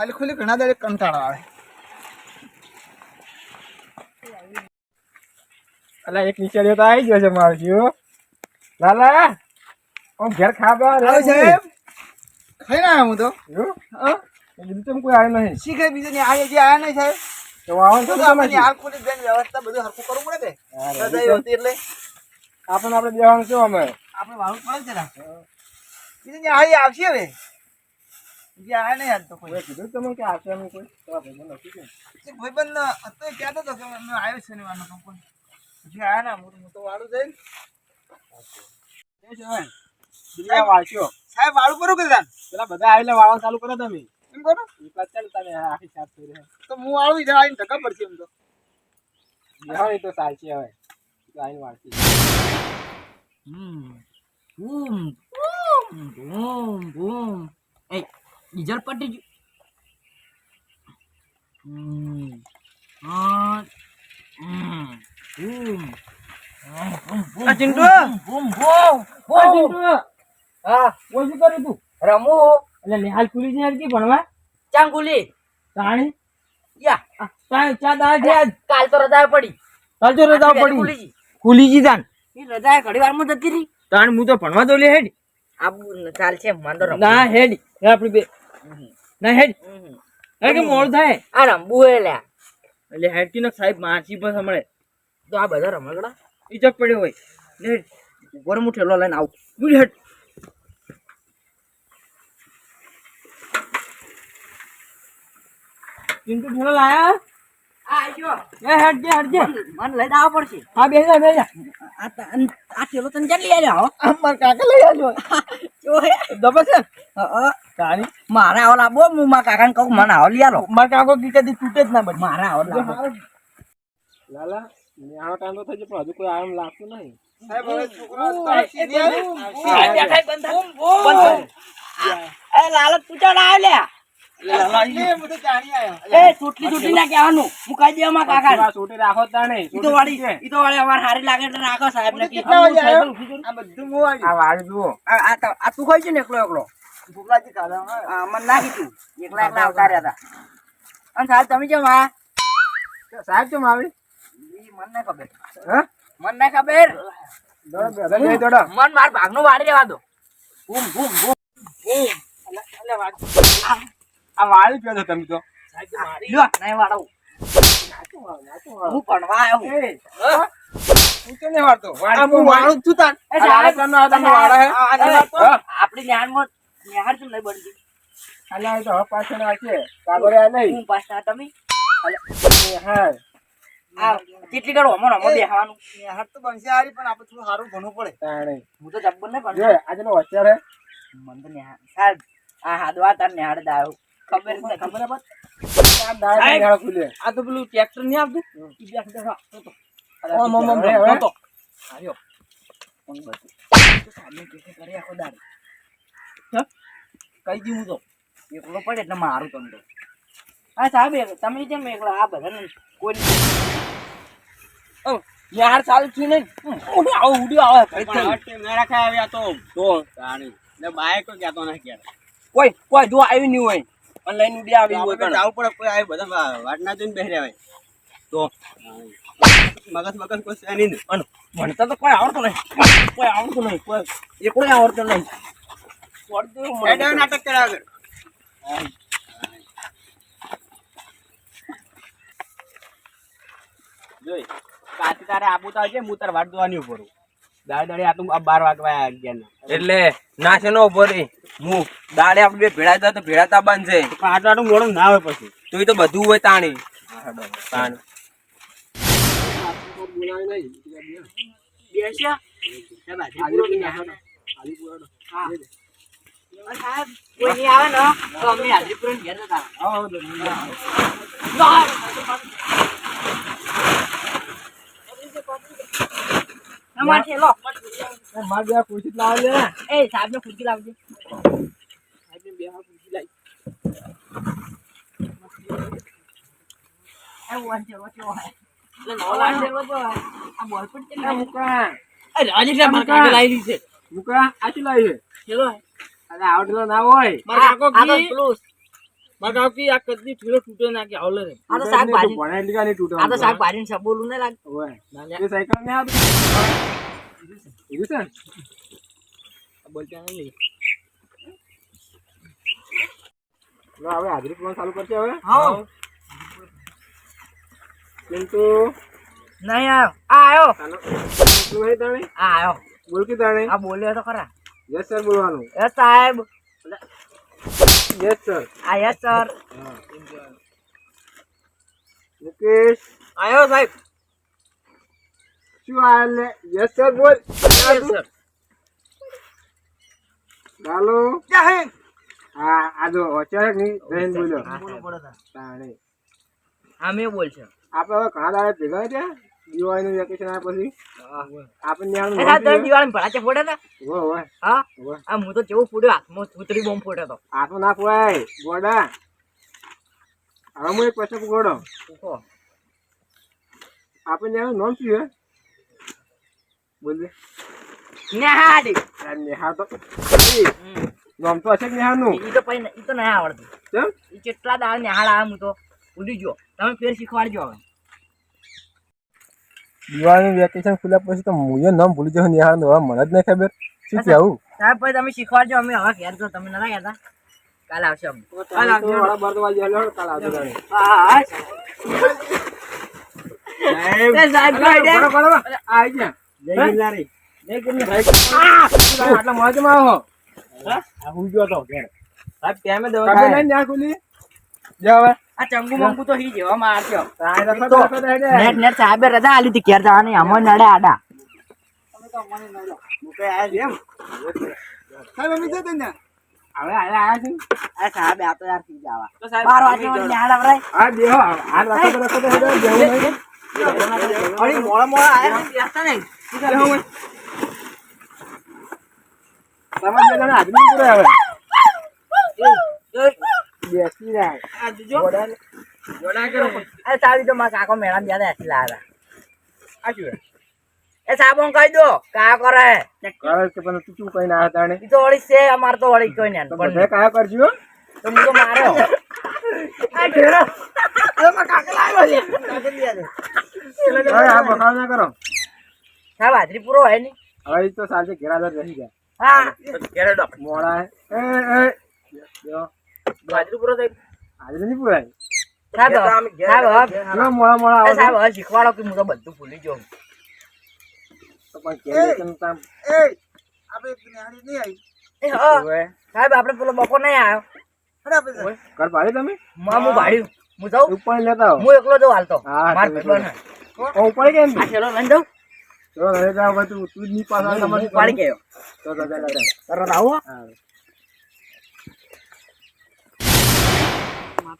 ખાલી ખુલ્લી ઘણા દરે કંટાળો આવે. અલા એક નીચેડ્યો તો આવી ગયો છે માવજી લાલા હું ઘેર ખાવા રહ્યો સાહેબ ખાઈ ના હું. તો. બીજું તો કોઈ આવ્યો નહીં. શીખે બીજું? ને આ જે આવ્યા નહીં સાહેબ તો આવો તો તો આપણે હાલ ખુલી બેન વ્યવસ્થા બધું હરખું કરવું પડે હોતી એટલે. આપણે આપણે દેવાનું શું અમે? આપણે વાળું પડે છે ને બીજું ને આ આવશે હવે. જે આયા નહીં હાલ તો કોઈ કીધું તમને કે આવશે અમે કોઈ તો આ ભાઈબંધ નથી કે? ભાઈબંધ અત્યારે એ કહેતો હતો કે અમે આવ્યો શનિવારનો તો કોઈ જે આયા ના હું હું તો વાળું જઈને એ છે. સાહેબ વાળું કરું કે તાન પેલા બધા આવીને વાળવા ચાલુ કરો તમે એમ કરો એ પાછા ચાલો તમે આખી સાફ થઈ રહે તો હું વાળું ઈધર આવીને ધક્કા પડશે એમ તો બેહો એ તો ચાલશે હવે એ આવીને વાળશે હમ હમ હમ એ ગયું હમ. હા. હમ. બૂમ. આ પટી બૂમ બૂમ ઓય ચિંટુ! હા. ઓય શું કર્યું તું? રમો. એટલે નિહાલ ખુલી છે કે ભણવા? ચાંગુલી તાણી? યા આ તાણી ચા દાળ છે આજ. કાલ તો રજા પડી. કાલ તો રજા પડી. ખુલી ગઈ. ખુલી જી તાન રજા ઘડી વારમાં જતી રહી. તાણ હું તો ભણવા તો લે હેડ આબુ ચાલ છે મને તો રમવું. ના હેડ. આપડી બે ના હેડ. હે કે મોડ થાય? આ રમવું હે લ્યા. એટલે હેડ કી સાહેબ માસી પર હમણે તો આ બધા રમકડા ચક પડ્યો હોય. લે ઉપર હું ઠેલો લઈને આવું. ગુડ હેડ. ચિંટુ ઠેલો લાયા? એ હેડ જે હેડ જે મને લઈને આવવા પડશે. હા બેસી જા બેસી જા. આ આ ઠેલો તને ચાલી લઈ આવ્યો? અમાર કાકા લઈ આવ્યો. જો હે. દબે છે. તાણી મારે આવો લાવો હું મારા કાકાને કહું મને આવો લઈ આલો. માર કાકો કી કદી તૂટે જ ના બની. મારે આવો લાવો લાલા થઈ પણ હજુ કોઈ આમ લાગતું નહીં. સાહેબ હવે છોકરા લાલચ આવ ના મારા આવ્યો? આ બધું હું આવી. આ આ આ તો- આ તું ખાઈ છે ને એકલો એકલો? ભૂખલાજી ખાધા હા. આ મને નાખી તું એકલા એકલા આવતા રહ્યા હતા. અને સાહેબ તમે કેમ આ? સાહેબ કેમ આવી? ઈ ના ખબર. હા? મને ના ખબર. મન માર ભાગનું વાળી રહેવા દો. બૂમ બૂમ બૂમ આ વાળી કયો છો તમે તો. લ્યો. નહીં વાળો હું ભણવા આવ્યો હું. એ નહીં વાળતો? હું વાળું? છું તાન. એ આ સાહેબ, લાલચનો આ તમે વાળા હે? આ- આ તમે તો. આપણી ન્યાહારમાં ન્યાહાર કેમ નહીં બનતી? અલ્યા તો હવે પાછળ આ કાગળ નહીં. હું પાછા તમે? હા કેટલી કરો અમર અમર બેહવાનું? તો બનશે હારી પણ આપણે થોડું સારું ભણવું પડે. તાણે. હું તો જબ્બર ને પણ આજે નો હે મને તો નિહાળ સાહેબ આ હાદવા તાર નિહાળ આવ્યો ખબર જ. ખબર આ તો પેલું ટ્રેક્ટર નહીં આવતું? ઈ બેઠ બેઠ આ, તો તો. તો તો. આવ્યો બધું તો સાહેબને કેસે કરે આખો દાડો. હ? કહી દીધું તો. એકલો પડે એટલે મારું તો હા સાહેબ એક- તમે જેમ એકલો? આ બધાને કોઈ યાર ચાલુ થયું નહીં ઉડી આવો ઉડી આવે કોઈ વાટ ના જોઈને નહીં આવે તો મગજ મગજ કોઈ છે નહીં અને ભણતર તો કોઈ આવડતું નહીં. કોઈ આવડતું નહીં. કોઈ એકલો આવડતું નહીં. પડતું નાટક કર્યા આગળ જોઈ કાચી તારે આબુ તો છે હું તારે વાટ દોવાની ઉપર દાડે દાડે આ તો બાર વાગવા અગિયાર એટલે નાશે નો ઊભો રહી. હું દાડે આપણે બે ભેળા હતા તો ભેળા તાબાન છે આટલું આટલું મોડું ના આવે પછી તો એ તો બધું હોય તાણી તાણ તો. માર એ ખુરશી લાવજે ખુરશી હોય? હોય? સાહેબ હોય. ના હોય મારા કાકો આ તો પેલું મારા કાકી આ કદી ઠીલો તૂટે ના કે આવલે રે આ તો શાકભાજી ભણે એટલે કાંઈ નહીં તૂટવાનું. આ તો શાકભાજી ને સબોલું ને લાગ ઓય. એ સાયકલ ને આ બધું. કીધું છે ને? બોલતા નહીં લો, હવે હાજરી પૂરવાનું ચાલુ કરશે હવે. હા. ચિંટુ? નહીં આવ્યો. આ આવ્યો. કેટલું હે તાણે? આ આવ્યો. બોલ કે તાણે? આ બોલ્યો તો ખરા. યસ સર બોલવાનું. યસ સાહેબ. યસ સર આ યસ સર મુકેશ? આવ્યો સાહેબ. શું આ લે યસ સર બોલ. યસ સર ચાલો. જય હે હા આ જો નહીં જઈને બોલ્યો. બોલો પડે તાર. બોલ છે. આપણે હવે ઘણા દાડા ભેગા થયા દિવાળીનું વેકેશન પછી. આપણને દિવાળી ફોડે ને હોય હોય હા? આ હું તો જેવું ફૂટ્યો હાથમાં થૂતરી બોમ્બ ફૂટે તો આ ના ખવાય ગોડા. હવે હું એક પ્રશ્ન ગોડો. આપણને એનું નામ શું હે બોલ દે. નેહાડી. નેહા તો નામ તો હશે જ નેહાનું ઈ તો પછી ઈ તો ના આવડતું. કેમ? ઈ કેટલા દાળ નેહાડ આવે હું તો ભૂલી ગયો. તમે ફેર શીખવાડજો હવે. દિવાળી વેકેશન ખુલ્યા પછી તો હું નામ ભૂલી જાઉં નેહાનું હવે મને જ નહીં ખબર. શું કહેવું? સાહેબ પછી તમે શીખવાડજો અમે હવે ઘેર તો તમે નતા કહેતા. કાલ આવશે અમે. કાલ આવજો વાળા બાર તો વાગ્યા હેલો, કાલ આવજો હા હા સાહેબ સાહેબ આવી ગયા. જય ગિરનારી. જય ગિરનારી. આટલા મોજમાં આવો. આ હું ગયો તો ઘેર. સાહેબ ત્યાં મેં દવા ખબર નહીં ખુલી? જાઓ આ ચંગુ મંગુ તો હી જેવા મારજો તો, તો. નેટ નેટ સાહેબે રજા આલી હતી ઘેર જવાની અમો નડે. આડા મુકે આયા છે સાહેબ અમે જતા ને હવે આયા આયા છે આ સાહેબ આ તો યાર થઈ જવા. તો સાહેબ બાર વાગે નેહાડ આવરાય. હા, બેહો. હાલ રખો તો, તો હેડે. બેહવું નહીં. અરે મોળા મોળા આયા ને બેસતા નહીં. તમારે જણા હાજરી પૂરે હવે. બેસી રહ્યા. જોડા કરો. એ સાહેબ તો મારા કાકો મેળા જ્યાં એસી લાવ્યા આ શું એ સાબો કહી દો કા કરે? કરે છે પણ તું શું તો વળી છે અમાર તો વળી કોઈ ને પણ કાયા કરજો તો હું તો માર્યો આ ઘેરો અરે મારા કાકા લાવ્યો છે. આ ના કરો. સાહેબ હાજરી પૂરો હોય ને. હવે તો સાંજે ઘેર રહી ગયા. હા. ઘેરો ડો મોડા એ. એ બેહો. પૂરો થઈ હાજરી નહીં પૂરાય સાહેબ સાહેબ મોડા મોડા એ સાહેબ શીખવાડો કે હું તો બધું ભૂલી જાઉં. તો પણ કેમ કેમ? તામ એ આપણે નિહાળી નહીં આવી. એ હા. હવે સાહેબ આપણે પેલો બપોર નહીં આવ્યો. ઘર ભાડે તમે? માં હું ભાડ્યું હું જાઉં? ઉપર લેતા હું એકલો જાઉં હાલતો હા, માર ઉપર કેમ આ લઈને જાઉં ચલો હવે જાઓ હવે તું તું જ પાછા હું પાડી ગયો. તો તો ચાલ ચાલ. તરત આવો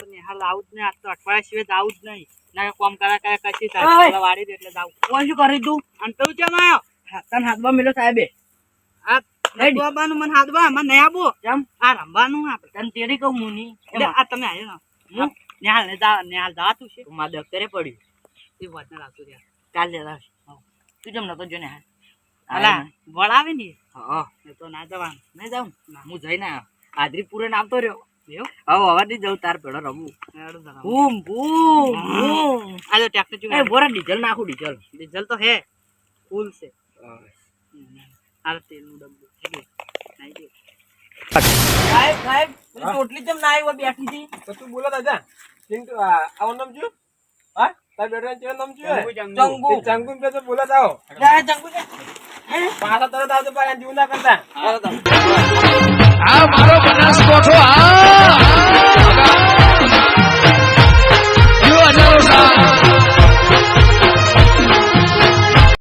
તો નિહાળ આવું જ નહીં આજ તો અઠવાડિયા સિવાય આવું જ નહીં. ના કોમ કરા કરા કશી થાય. વાડી દે એટલે જાવ કોણ શું કરી તું અને તું કેમ આવ્યો તને હાથમાં મિલો સાહેબે આ. બાબાનું મને હાથમાં નહીં આવો કેમ આ રમવાનું આપણે. તને તેડી કહું હું નહીં. એટલે આ તમે આવ્યો ને. હું. નિહાળ ને જા જાતું છે? તું મારા દફતરે પડ્યું. એ વાત ના રાખતું ત્યાં કાલ લેતા. તું જેમ નતો જોને હાલ. અલા વળાવે ને. હા. એ તો ના જવાનું નહીં જાઉં. હું જઈને આદરી પૂરે આવતો રહ્યો. એવું? હવે હવે નહીં જવું તાર પેલો રમવું. બૂમ બૂમ બૂમ. આજે ટ્રેક્ટર એ ચૂકે બોરા ડીઝલ નાખું ડીઝલ. ડીઝલ તો હે ફૂલ છે. આ તેલનું ડબ્બું. સાહેબ સાહેબ પેલી જેમ કેમ ના આવી બેઠી હતી. તો તું બોલો દાદા. ચિંટુ આ આવું નામ હા? તાર બેટો તરત આવતો પાછા કરતા. આ મારો બનાસ કોઠો આ